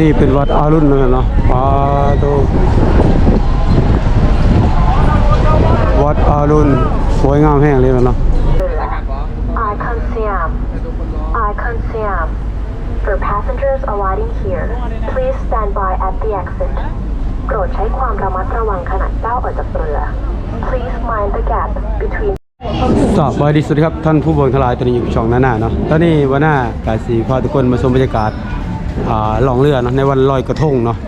นี่เป็นวัดอารุณเลยเนาะปาโตวัดอารุณสวยงามแห้งเลยเนาะ Icon Siam. Icon Siam. For passengers alighting here, please stand by at the exit. โปรดใช้ความระมัดระวังขณะก้าวออกจากเรือ Please mind the gap between สบายดีสวัสดีครับ ท่านผู้บริหารตอนนี้อยู่ช่องหน้าหน้าเนาะตอนนี้วันหน้ากาสีพาทุกคนมาชมบรรยากาศอ่า ล่องเรือเนาะในวันลอยกระทงเนาะ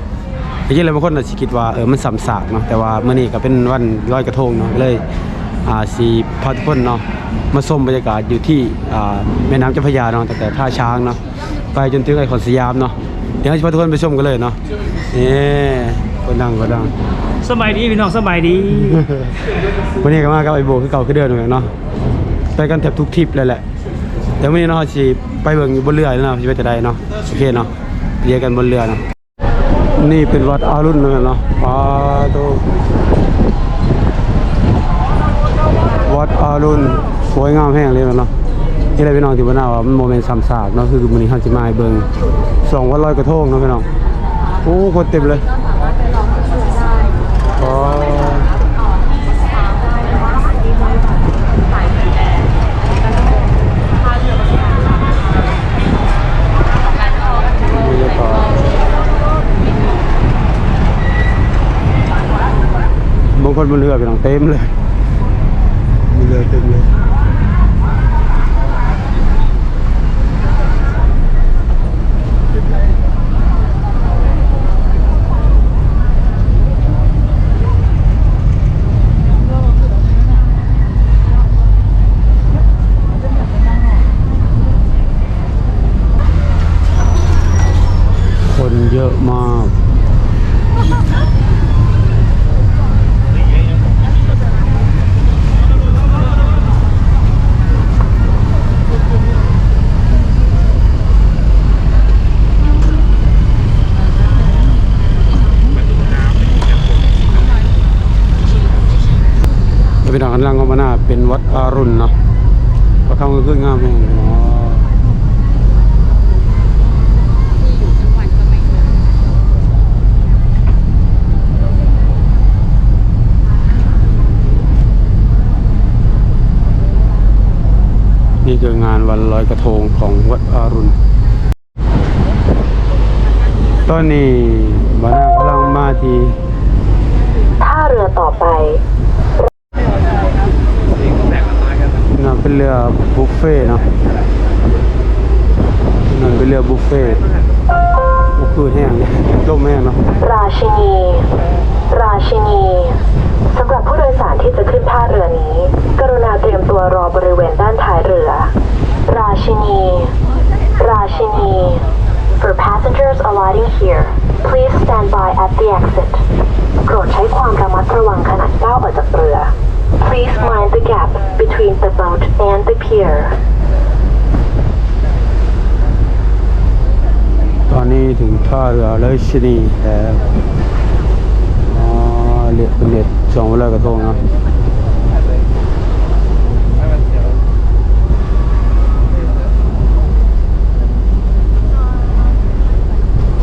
จริงๆแล้วบางคนอาจจะคิดว่าเออมันสำสากเนาะแต่ว่าเมื่อนี้ก็เป็นวันลอยกระทงเนาะก็เลยอ่าสีพาทุกคนเนาะมาชมบรรยากาศอยู่ที่อ่าแม่น้ำเจ้าพระยาเนาะตั้งแต่ท่าช้างเนาะไปจนถึงไอคอนสยามเนาะเดี๋ยวให้พาทุกคนไปชมกันเลยเนาะนี่คนดังคนดังสบายดีพี่น้องสบายดี วันนี้ก็มากับไอโบคือเก่าคือเดิมเหมือนกันเนาะไปกันแทบทุกทริปเลยแหละเดี๋ยววันนี้เนาะสิ ไปเบิ่งอยู่บนเรือเนาะสิไปจะได้เนาะโอเคเนาะเรียกันบนเรือเนาะนี่เป็นวัดอารุณเหมือนกันเนาะปาโตวัดอารุณสวยงามแห้งเลยเนาะนี่แหละพี่น้องที่ว่าน่าว่ามันโมเมนต์ซ้ำซากเนาะคือมื้อนี้เฮาสิมาเบิ่งสองวันลอยกระทงเนาะพี่น้องโอ้คนเต็มเลยอ๋อ บรรยากาศบาง คนบนเรือไปหลังเต็มเลยมีเรือเต็มเลยคนเยอะมาก ไปทางข้างล่างก็มาหน้าเป็นวัดอารุณเนาะพระคำก็คืองามแห่งเนาะนี่คืองานวันลอยกระทงของวัดอารุณ ตอนนี้มาหน้ากำลังมาที่ท่าเรือต่อไป นั่น เป็นเรือบุฟเฟ่เนาะนั่นเป็นเรือบุฟเฟ่โอ้คือแห้งเลยลมแห้งเนาะ ราชินี ราชินีสำหรับผู้โดยสารที่จะขึ้นท่าเรือนี้ กรุณาเตรียมตัวรอบริเวณด้านท้ายเรือ ราชินี ราชินี For passengers alighting here, please stand by at the exit. โปรดใช้ความระมัดระวังขณะก้าวออกจากเรือ Please mind the gap between the boat and the pier. ตอนนี้ถึงท่าเรือเลยชินีแล้วอ๋อเรือเป็นเด็ดสองเรือกระทงนะ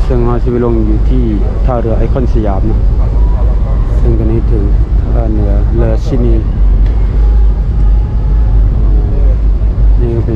ซึ่งเราจะไปลงอยู่ที่ท่าเรือไอคอนสยามนะซึ่งตอนนี้ถึงท่าเรือเรือชินี นี่ก็เ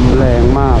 มแรงมาก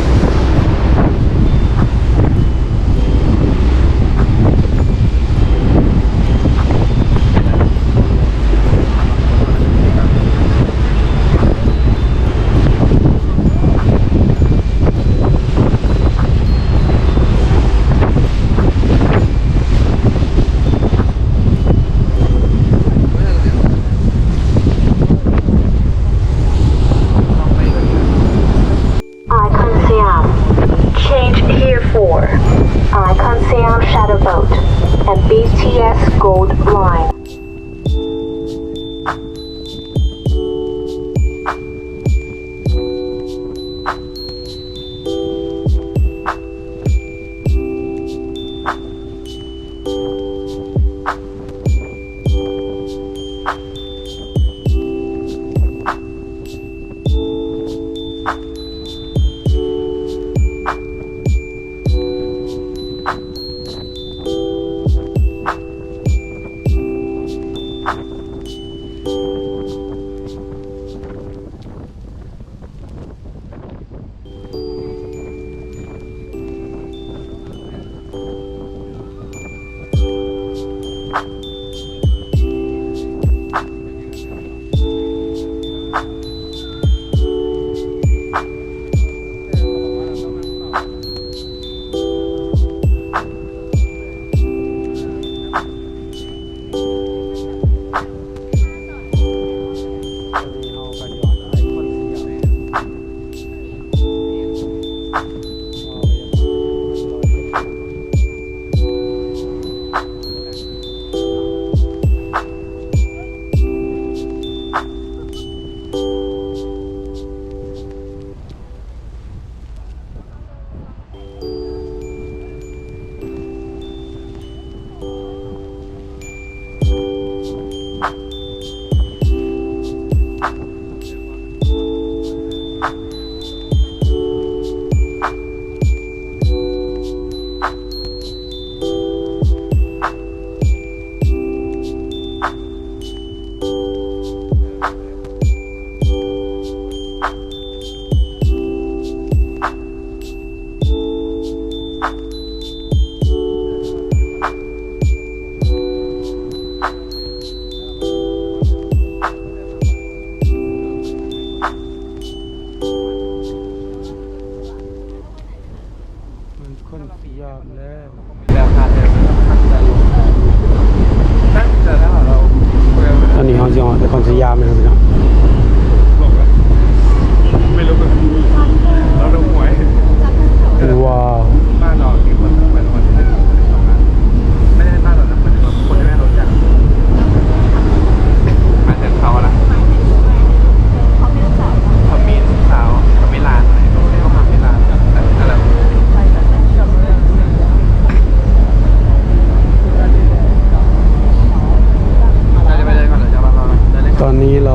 ามเลยพี่น้อง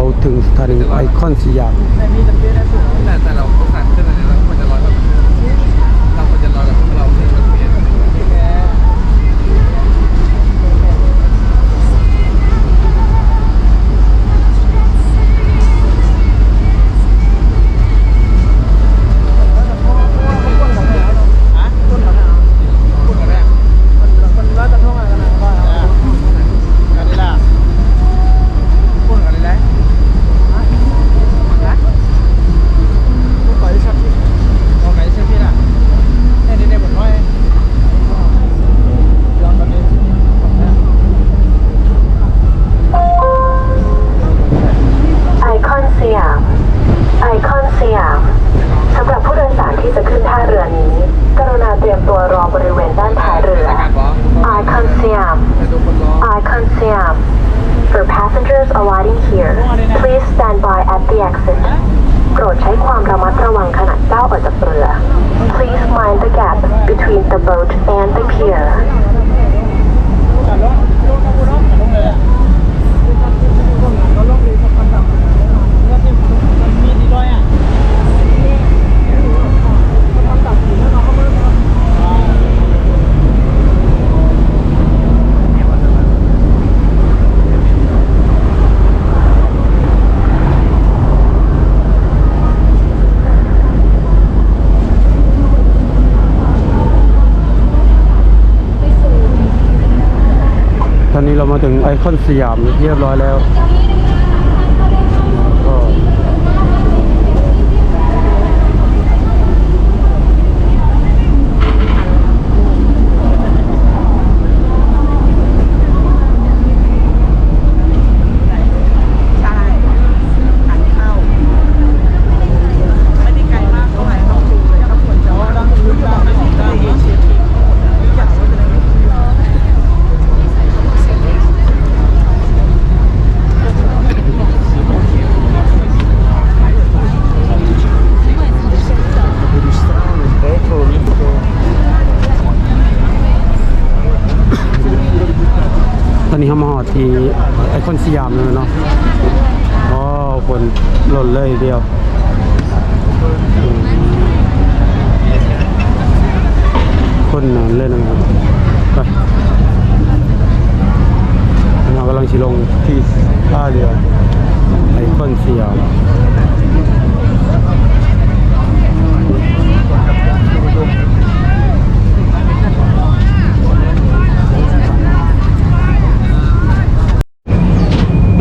ราถึงสถานีไอคอนสยามแต่เรา เรามาถึงไอคอนสยามเรียบร้อยแล้ว อนนี้เขามาหอดที่ไอคอนสยามแล้วเนาะอ๋อคนหล่นเลยเดียวคนนานเลยนะครับไปเรากำลังชิลงที่ท่าเรือไอคอนสยาม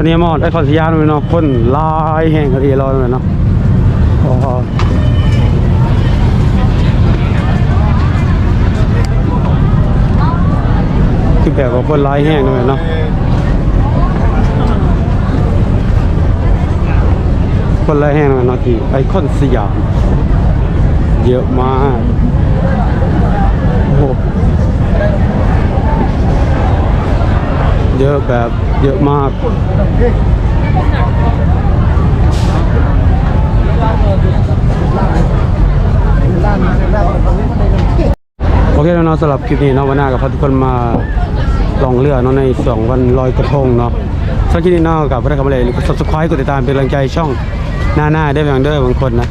ตอนนี้มอดไอคอนสยามเลยเนาะคนลายแห่งคดีรอเลยเนาะอ๋อคือแบบว่าคนหลายแห่งเลยเนาะคนหลายแห่งเลยเนาะที่ไอคอนสยามเยอะมากโอ้เยอะแบบ เยอะมาก โอเคแล้วเนาะสำหรับคลิปนี้เนาะวันหน้ากับพาทุกคนมาลองเรือเนาะในสองวันลอยกระทงเนาะสำหรับคลิปนี้เนาะกับพระคำเลยหรือ subscribe กดติดตามเป็นกำลังใจช่องหน้าหน้าได้อย่างเด้อบางคนนะ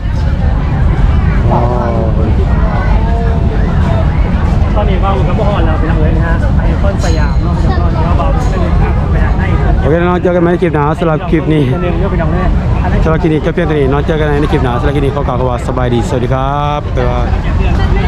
ตอนนี้เราอยู่กับพ่อนเราไปทางเลยนะฮะไอคอนสยามเนาะไปทางนอนเราเบา โอเคน้องเจอกันไหมในคลิปหน้าสำหรับคลิปนี้เรื่องเรื่องไปทางเลยอันนั้นสำหรับคลิปนี้จะเพียงเท่านี้องเจอกันในคลิปหน้าสำหรับคลิปนี้ขอกล่าวคำว่าสบายดีสวัสดีครับบ๊ายบาย